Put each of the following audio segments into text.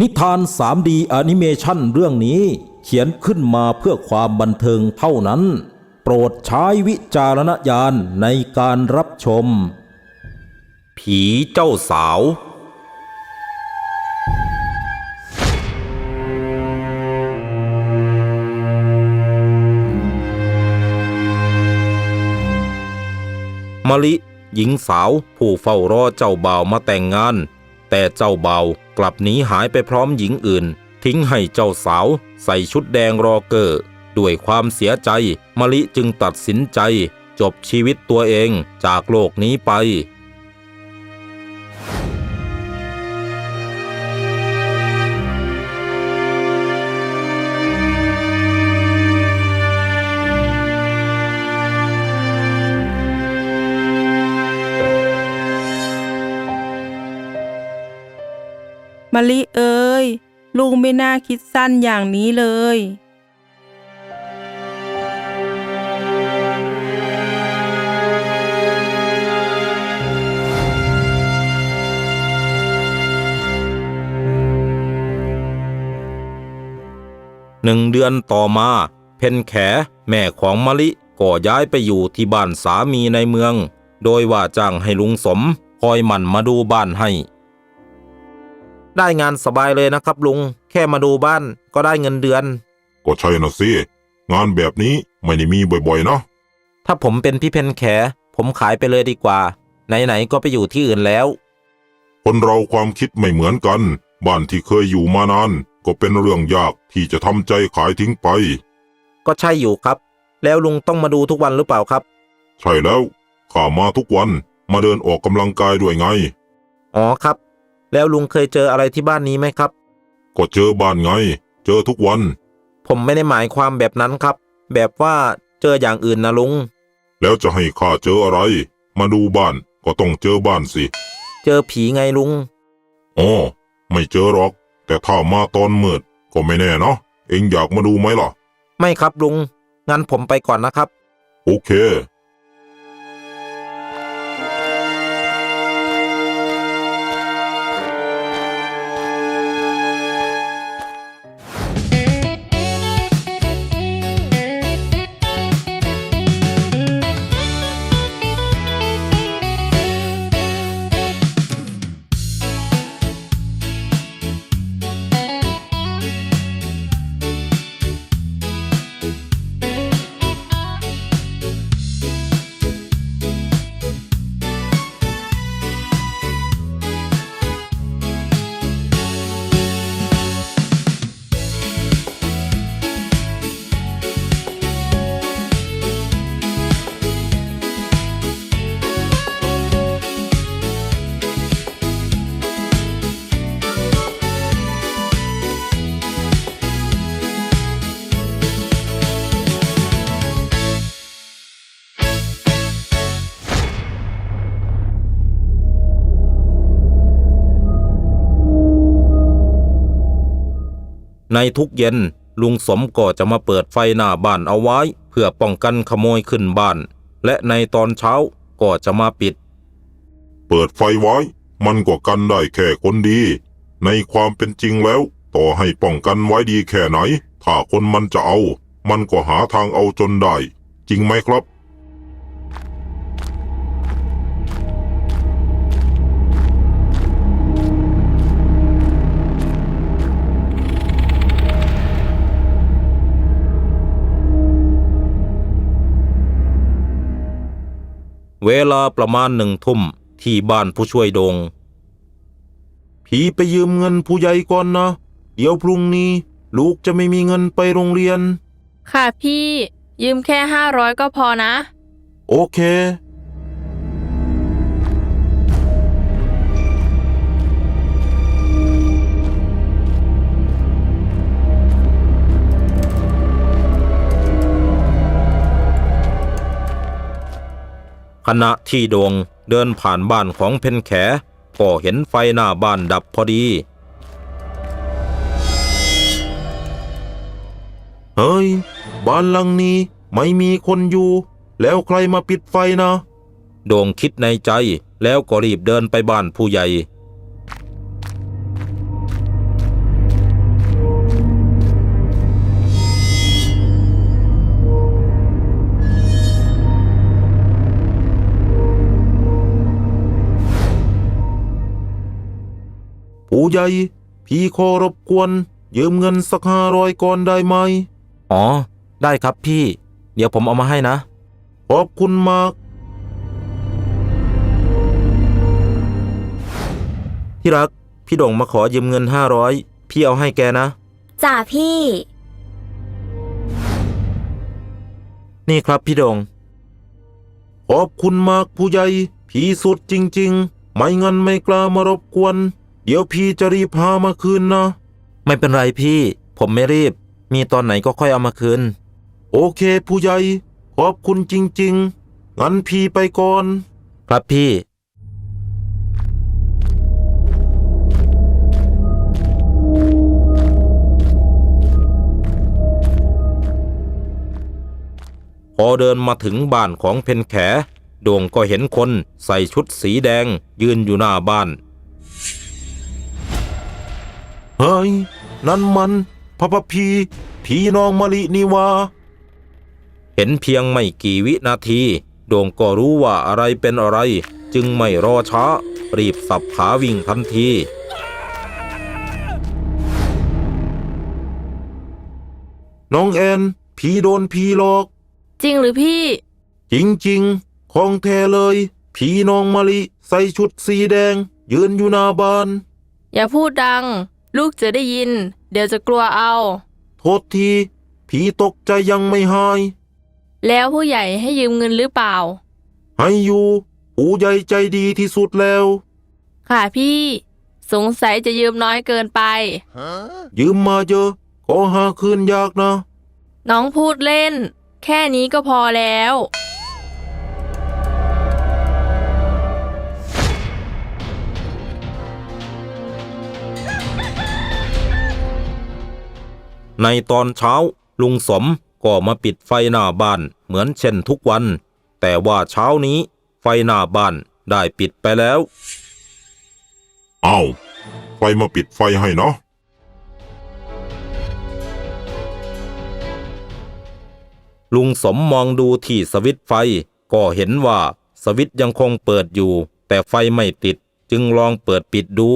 นิทาน 3D แอนิเมชันเรื่องนี้เขียนขึ้นมาเพื่อความบันเทิงเท่านั้น โปรดใช้วิจารณญาณในการรับชม ผีเจ้าสาว มะลิ หญิงสาวผู้เฝ้ารอเจ้าบ่าวมาแต่งงาน แต่เจ้าบ่าวกลับหนีหายไปพร้อมหญิงอื่น ทิ้งให้เจ้าสาว ใส่ชุดแดงรอเกอร์ ด้วยความเสียใจมะลิจึงตัดสินใจ จบชีวิตตัวเองจากโลกนี้ไปะลิเอ้ยลุงไม่น่าคิดสั้นอย่างนี้เลย หนึ่งเดือนต่อมา เพนแขแม่ของมะลิก็ย้ายไปอยู่ที่บ้านสามีในเมือง โดยว่าจ้างให้ลุงสม คอยหมั่นมาดูบ้านให้ ได้งานสบายเลยนะครับลุง แค่มาดูบ้านก็ได้เงินเดือน ก็ใช่นะสิงานแบบนี้ไม่ได้มีบ่อยๆนะถ้าผมเป็นพี่เพนแข ผมขายไปเลยดีกว่า ไหนๆก็ไปอยู่ที่อื่นแล้ว คนเราความคิดไม่เหมือนกัน บ้านที่เคยอยู่มานาน ก็เป็นเรื่องยากที่จะทำใจขายทิ้งไป ก็ใช่อยู่ครับ แล้วลุงต้องมาดูทุกวันหรือเปล่าครับ ใช่แล้วข้ามาทุกวันมาเดินออกกำลังกายด้วยไง อ๋อครับ แล้วลุงเคยเจออะไรที่บ้านนี้ไหมครับ ก็เจอบ้านไง เจอทุกวัน ผมไม่ได้หมายความแบบนั้นครับ แบบว่าเจออย่างอื่นนะลุง แล้วจะให้ข้าเจออะไร มาดูบ้านก็ต้องเจอบ้านสิเจอผีไงลุง อ๋อไม่เจอหรอก แต่ถ้ามาตอนมืดก็ไม่แน่เนาะเอ็งอยากมาดูไหมล่ะ ไม่ครับลุง งั้นผมไปก่อนนะครับ โอเค ในทุกเย็นลุงสมก็จะมาเปิดไฟหน้าบ้านเอาไว้ เพื่อป้องกันขโมยขึ้นบ้าน และในตอนเช้าก็จะมาปิด เปิดไฟไว้ มันก็กันได้แค่คนดี ในความเป็นจริงแล้ว ต่อให้ป้องกันไว้ดีแค่ไหน ถ้าคนมันจะเอา มันก็หาทางเอาจนได้ จริงไหมครับ เวลาประมาณหนึ่งทุ่มที่บ้านผู้ช่วยโดง ผีไปยืมเงินผู้ใหญ่ก่อนนะ เดี๋ยวพรุ่งนี้ ลูกจะไม่มีเงินไปโรงเรียน ค่ะพี่ ยืมแค่ห้าร้อยก็พอนะ โอเค ขณะที่โดงเดินผ่านบ้านของเพนแขก็เห็นไฟหน้าบ้านดับพอดี เฮ้ย บ้านหลังนี้ไม่มีคนอยู่ แล้วใครมาปิดไฟนะ โด่งคิดในใจแล้วก็รีบเดินไปบ้านผู้ใหญ่ ผู้ใหญ่ พี่ขอรบกวนยืมเงินสักห้าร้อยก่อนได้ไหม อ๋อ ได้ครับพี่ เดี๋ยวผมเอามาให้นะ ขอบคุณมาก ที่รัก พี่โด่งมาขอยืมเงินห้าร้อยพี่เอาให้แกนะ จ่าพี่ นี่ครับพี่โดงขอบคุณมากผู้ใหญ่ พี่สุดจริง ๆ ไม่งั้นไม่กล้ามารบกวน เดี๋ยวพี่จะรีบพามาคืนนะ ไม่เป็นไรพี่ ผมไม่รีบ มีตอนไหนก็ค่อยเอามาคืน โอเคผู้ใหญ่ ขอบคุณจริง ๆ งั้นพี่ไปก่อน ครับพี่ พอเดินมาถึงบ้านของเพนแข โด่งก็เห็นคนใส่ชุดสีแดงยืนอยู่หน้าบ้าน เฮ้ย นั่นมันพระพพีผีน้องมะลินี่วาเห็นเพียงไม่กี่วินาที โด่งก็รู้ว่าอะไรเป็นอะไร จึงไม่รอช้า รีบสับขาวิ่งทันทีน้องแอนผีโดนผีหลอก จริงหรือพี่ จริงๆ ของแท้เลย ผีน้องมะลิใส่ชุดสีแดง ยืนอยู่หน้าบ้าน อย่าพูดดัง ลูกจะได้ยิน เดี๋ยวจะกลัวเอา โทษที ผีตกใจยังไม่หาย แล้วผู้ใหญ่ให้ยืมเงินหรือเปล่า ให้อยู่ผู้ใหญ่ใจดีที่สุดแล้ว ค่ะพี่ สงสัยจะยืมน้อยเกินไป ยืมมาเยอะ ขอหาคืนยากนะ น้องพูดเล่น แค่นี้ก็พอแล้ว ในตอนเช้า ลุงสมก็มาปิดไฟหน้าบ้านเหมือนเช่นทุกวัน แต่ว่าเช้านี้ ไฟหน้าบ้านได้ปิดไปแล้วอ้าวใครมาปิดไฟให้เนาะลุงสมมองดูที่สวิตช์ไฟ ก็เห็นว่าสวิตช์ยังคงเปิดอยู่ แต่ไฟไม่ติดจึงลองเปิดปิดดู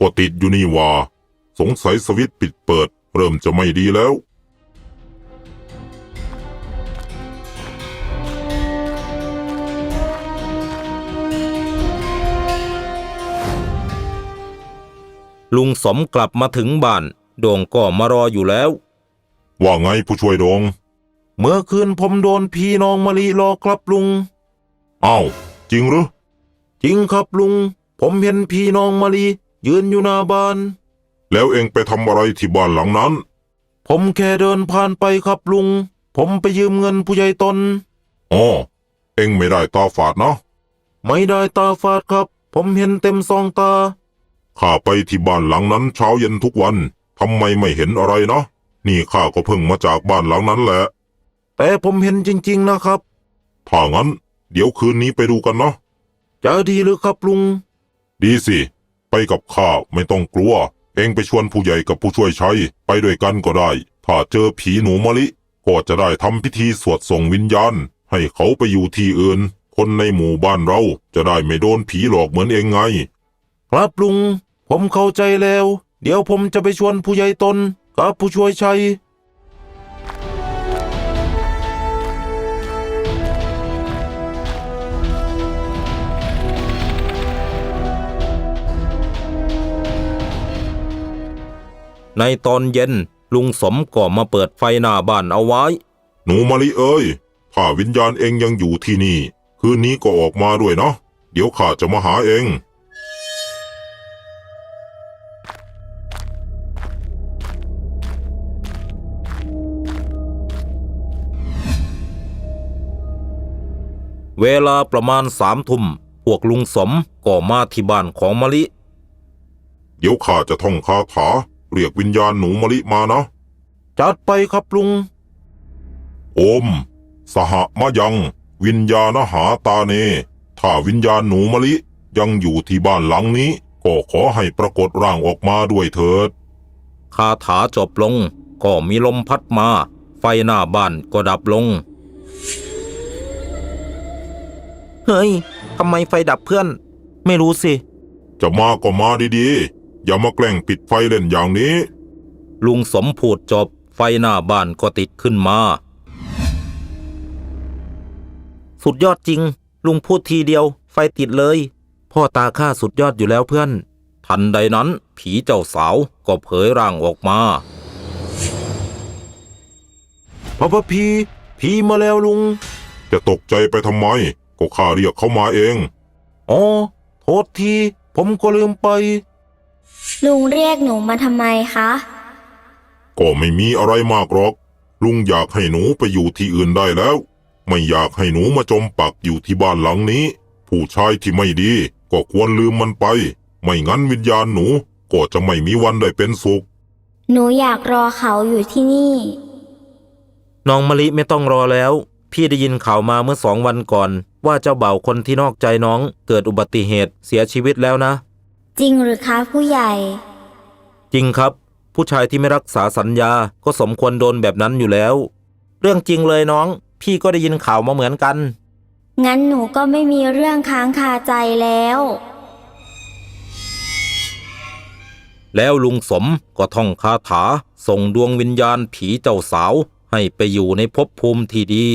ก็ติดอยู่นี่ว่าสงสัยสวิตช์ปิดเปิด เริ่มจะไม่ดีแล้ว ลุงสมกลับมาถึงบ้านโด่งก็มารออยู่แล้ว ว่าไงผู้ช่วยดง เมื่อคืนผมโดนพี่น้องมะลิหลอกครับลุง อ้าว จริงหรือ จริงครับลุง ผมเห็นพี่น้องมะลิ ยืนอยู่หน้าบ้าน แล้วเองไปทำอะไรที่บ้านหลังนั้น ผมแค่เดินผ่านไปครับลุง ผมไปยืมเงินผู้ใหญ่ตนอ๋อเองไม่ได้ตาฝาดนะไม่ได้ตาฝาดครับ ผมเห็นเต็มสองตา ข้าไปที่บ้านหลังนั้นเช้าเย็นทุกวันทำไมไม่เห็นอะไรนะนี่ข้าก็เพิ่งมาจากบ้านหลังนั้นแหละ แต่ผมเห็นจริง ๆ นะครับ ถ้างั้น เดี๋ยวคืนนี้ไปดูกันนะจะดีหรือครับลุง ดีสิ ไปกับข้าไม่ต้องกลัว เองไปชวนผู้ใหญ่กับผู้ช่วยใช้ไปด้วยกันก็ได้ ถ้าเจอผีหนูมะลิ ก็จะได้ทำพิธีสวดส่งวิญญาณ ให้เขาไปอยู่ที่อื่น คนในหมู่บ้านเราจะได้ไม่โดนผีหลอกเหมือนเองไง ครับลุง ผมเข้าใจแล้ว เดี๋ยวผมจะไปชวนผู้ใหญ่ตนกับผู้ช่วยชัย ในตอนเย็น ลุงสมก็มาเปิดไฟหน้าบ้านเอาไว้ หนูมะลิเอ้ยถ้าวิญญาณเองยังอยู่ที่นี่ คืนนี้ก็ออกมาด้วยเนาะเดี๋ยวข้าจะมาหาเอง เวลาประมาณสามทุ่มพวกลุงสมก็มาที่บ้านของมะลิ เดี๋ยวข้าจะท่องคาถา เรียกวิญญาณหนูมะลิมานะ จัดไปครับลุง โอม สหมะยัง วิญญาณหาตาเน ถ้าวิญญาณหนูมะลิยังอยู่ที่บ้านหลังนี้ ก็ขอให้ปรากฏร่างออกมาด้วยเถิด คาถาจบลง ก็มีลมพัดมา ไฟไฟหน้าบ้านก็ดับลง เฮ้ยทำไมไฟดับเพื่อน ไม่รู้สิ จะมาก็มาดีๆ อย่ามาแกล้งปิดไฟเล่นอย่างนี้ ลุงสมพูดจบไฟหน้าบ้านก็ติดขึ้นมา สุดยอดจริง ลุงพูดทีเดียว ไฟติดเลย พ่อตาข้าสุดยอดอยู่แล้วเพื่อน ทันใดนั้น ผีเจ้าสาวก็เผยร่างออกมาพระพพีผีมาแล้วลุง จะตกใจไปทำไม ก็ข้าเรียกเขามาเอง อ๋อ โทษที ผมก็ลืมไป ลุงเรียกหนูมาทำไมคะ ก็ไม่มีอะไรมากหรอก ลุงอยากให้หนูไปอยู่ที่อื่นได้แล้ว ไม่อยากให้หนูมาจมปักอยู่ที่บ้านหลังนี้ ผู้ชายที่ไม่ดีก็ควรลืมมันไป ไม่งั้นวิญญาณหนูก็จะไม่มีวันได้เป็นสุข หนูอยากรอเขาอยู่ที่นี่ น้องมะลิไม่ต้องรอแล้ว พี่ได้ยินข่าวมาเมื่อสองวันก่อน ว่าเจ้าบ่าวคนที่นอกใจน้องเกิดอุบัติเหตุเสียชีวิตแล้วนะ จริงหรือคะผู้ใหญ่ จริงครับ ผู้ชายที่ไม่รักษาสัญญาก็สมควรโดนแบบนั้นอยู่แล้ว เรื่องจริงเลยน้อง พี่ก็ได้ยินข่าวมาเหมือนกัน งั้นหนูก็ไม่มีเรื่องค้างคาใจแล้ว แล้วลุงสมก็ท่องคาถา ส่งดวงวิญญาณผีเจ้าสาว ให้ไปอยู่ในภพภูมิที่ดี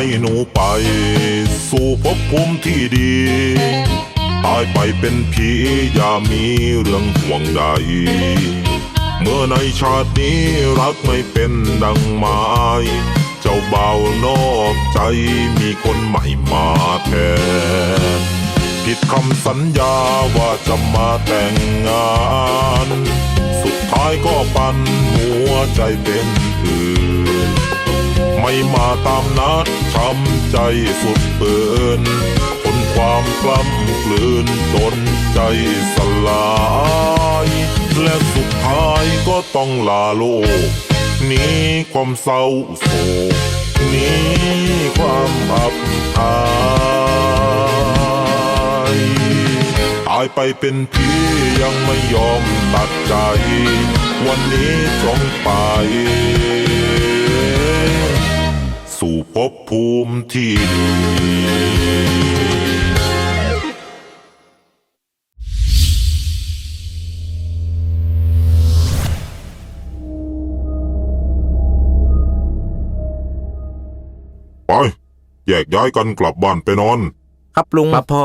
ให้หนูไป สู่ภพภูมิที่ดี ตายไปเป็นผีอย่ามีเรื่องห่วงใด เมื่อในชาตินี้รักไม่เป็นดังหมายเจ้าเบานอกใจมีคนใหม่มาแทนผิดคำสัญญาว่าจะมาแต่งงาน สุดท้ายก็ปันหัวใจเป็นอื่นไม่มาตามนัด ช้ำใจสุดเปินทนความกล้ำกลืนจนใจสลาย และสุดท้ายก็ต้องลาโลกนี้ความเศร้าโศกนี้ความอับอายตายไปเป็นผียังไม่ยอมตัดใจ วันนี้จงไป สู่ภพภูมิที่ดีไป แยกย้ายกันกลับบ้านไปนอน ครับลุงครับพ่อ